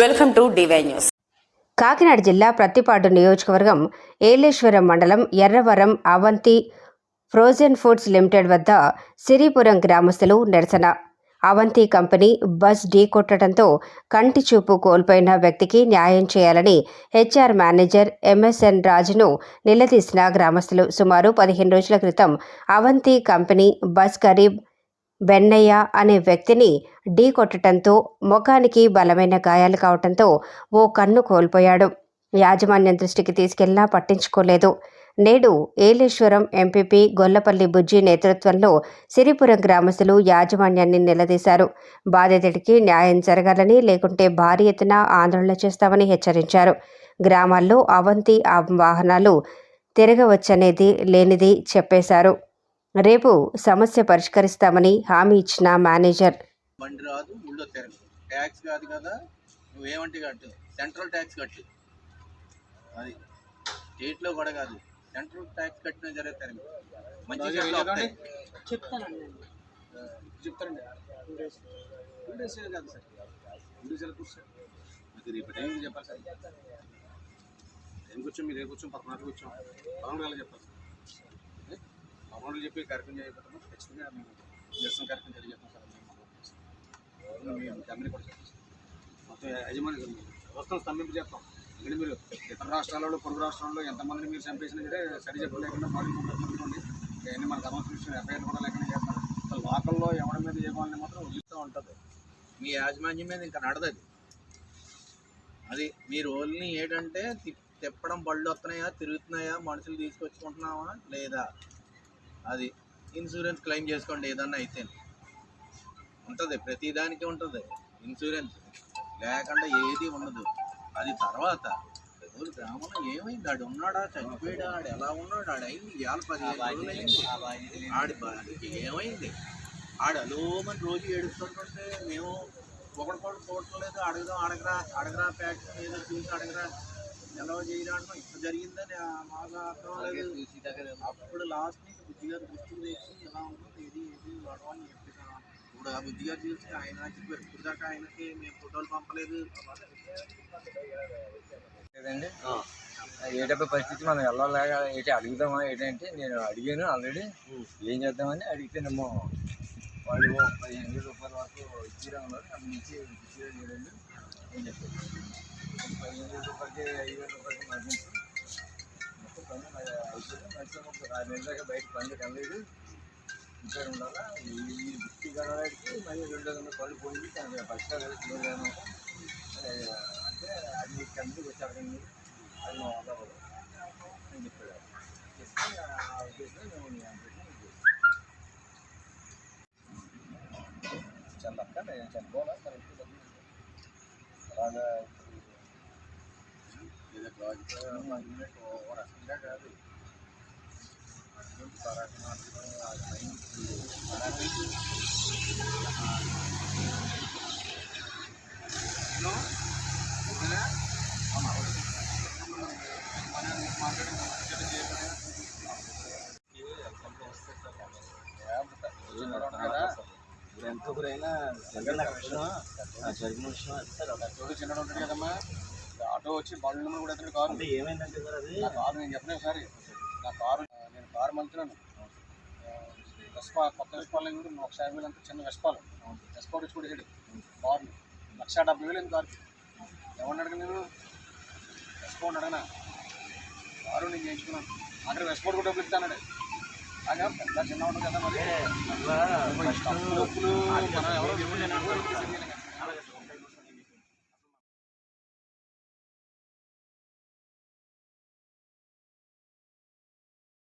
Welcome to DY news. Kakinada జిల్లా ప్రత్తిపాడు నియోజకవర్గం ఏలేశ్వరం మండలం Yerravaram Avanthi frozen foods limited వద్ద సిరిపురం గ్రామస్తులు నిరసన. అవంతి కంపెనీ బస్ ఢీకొట్టడంతో కంటి చూపు కోల్పోయిన వ్యక్తికి న్యాయం చేయాలని హెచ్ఆర్ మేనేజర్ ఎంఎస్ఎన్ రాజును నిలదీసిన గ్రామస్తులు. సుమారు పదిహేను రోజుల క్రితం అవంతి కంపెనీ బస్ ఖరీబ్ బెన్నయ్య అనే వ్యక్తిని ఢీ కొట్టడంతో ముఖానికి బలమైన గాయాలు కావడంతో ఓ కన్ను కోల్పోయాడు. యాజమాన్యం దృష్టికి తీసుకెళ్ళా పట్టించుకోలేదు. నేడు ఏలేశ్వరం ఎంపీపీ గొల్లపల్లి బుజ్జి నేతృత్వంలో సిరిపురం గ్రామస్తులు యాజమాన్యాన్ని నిలదీశారు. బాధితుడికి న్యాయం జరగాలని లేకుంటే భారీ ఎత్తున ఆందోళన చేస్తామని హెచ్చరించారు. గ్రామాల్లో అవంతి వాహనాలు తిరగవచ్చనేది లేనిది చెప్పేశారు. రేపు సమస్య పరిష్కరిస్తామని హామీ ఇచ్చిన మేనేజర్. బండి రాదు ఊళ్ళో తిరగదు. ట్యాక్స్ కాదు కదా నువ్వేమంటే కట్టు. సెంట్రల్ ట్యాక్స్ కట్టు. అది. స్టేట్లో కూడా కాదు. సెంట్రల్ ట్యాక్స్ కట్టినా జరే తిరగదు మంచి. చెప్తానండి. చెప్తానండి టూ డేస్ కాదు సార్. టూ డేస్ ఎలా కూర్చోండి మీకు రేపు టైం చెప్పాలి సార్. టైం కూర్చోం మీరు రేపు కూర్చోం పదకొండు కూర్చోం. పదకొండు వేల చెప్పాలి సార్? పదకొండు చెప్పి కార్యక్రమం చేయకపోతే ఖచ్చితంగా మేము నిరసన కార్యక్రమం తెలియజేస్తాం సార్ మేము మేము కంపెనీ కూడా చెప్తాం మొత్తం యజమాని వ్యవస్థను స్తంభింపు చేస్తాం. ఇక్కడ మీరు ఇతర రాష్ట్రాలలో పొరుగు రాష్ట్రాల్లో ఎంతమందిని మీరు చంపేసినా సరే సరి చెప్పు లేకుండా బాడీ ఇవన్నీ మనకు ఎఫ్ఐఆర్ కూడా లేకుండా చేస్తారు. లోకల్లో ఎవరి మీద ఏ మాత్రం వదిలిస్తూ ఉంటుంది. మీ యాజమాన్యం మీద ఇంకా నడదది అది. మీ రోల్ని ఏంటంటే తిప్పడం బళ్ళు వస్తున్నాయా తిరుగుతున్నాయా మనుషులు తీసుకొచ్చుకుంటున్నావా లేదా? అది ఇన్సూరెన్స్ క్లెయిమ్ చేసుకోండి ఏదన్నా అయితే. ఉంటుంది ప్రతిదానికి ఉంటుంది. ఇన్సూరెన్స్ లేకుండా ఏది ఉండదు. అది తర్వాత ఎవరు గ్రామంలో ఏమైంది? ఆడు ఉన్నాడా? చనిపోయాడా? ఆడు ఎలా ఉన్నాడు? ఆడు అయింది. ఇవాళ పదిహేను అయింది ఆడి బాధకి ఏమైంది? ఆడు అలోమని రోజు ఏడుస్తుంటుంటే మేము ఒకటికొకటి చూడట్లేదు అడగదాం అడగరా అడగరా ప్యాక్షన్ ఏదో చూసి అడగరా. చేయరా అంటాం ఇప్పుడు జరిగిందని ఆ మాకు అర్థం లేదు అప్పుడు లాస్ట్ నీకు బుద్ధి గారు దృష్టికి తెచ్చి ఎలా ఉంటుంది ఇది ఇది గొడవని చెప్పేసాను ఇప్పుడు ఆ బుద్ధి గారు చూసి ఆయన చెప్పారు ఇప్పుడు దాకా ఆయనకి మేము ఫోటోలు పంపలేదు లేదండి ఏటప్పుడు పరిస్థితి మనం వెళ్ళలేక ఏంటి అడుగుదామా ఏంటంటే నేను అడిగాను ఆల్రెడీ ఏం చేద్దామని అడిగితేనేమో వాళ్ళు పదిహేను వేల రూపాయల వరకు ఇచ్చిరా ఉన్నారు అక్కడ నుంచి ఇచ్చిరా లేదండి. పదిహేను ఐదు వేల రూపాయలు మరణించి మొత్తం పని అయిపోయింది. మంచిగా ఒక ఆరు నెలల దాకా బయట పని కలలేదు ఇంకా ఉండాలా? ఈ రెండు వందల పోయింది. దానికి పరిష్కారం అంటే అది మీకు కంపెనీకి వచ్చారండి అది మా అని చెప్పాడు ఆ ఉద్దేశంలో మేము మీ చల్లక్క అలాగా ఏదో ప్రాజెక్ట్ ఓ రకంగా కాదు అగ్రిమెంట్ పరాక్రమాలు ఆ టైంకి ఎంత ఊరైనా జరిగిన విషయం జరిగిన విషయం సార్. ఒక చోటు చిన్నడు ఉంటాడు కదమ్మా? ఆటో వచ్చి బండ్ల కూడా ఎత్తాడు కారు. ఏమైందంటే సార్ అది? నా కారు నేను చెప్పలేదు ఒకసారి నా కారు నేను కారు మలుతున్నాను వెస్పా కొత్త వెస్పాలు కూడా లక్ష యాభై వేలు అంత చిన్న వెస్పాలు. వెస్పా వచ్చి కూడా వేసాడు కారు లక్ష డెబ్బై వేలు కారు ఎవరిని అడగ నేను? వెస్పా అడగనా? కారు నేను చేయించుకున్నాను. అక్కడ వెస్పోర్ట్ కూడా డబ్బులు ఇస్తానండి అలాగా పెద్ద చిన్న ఉంటుంది కదా మరి. ఎవరో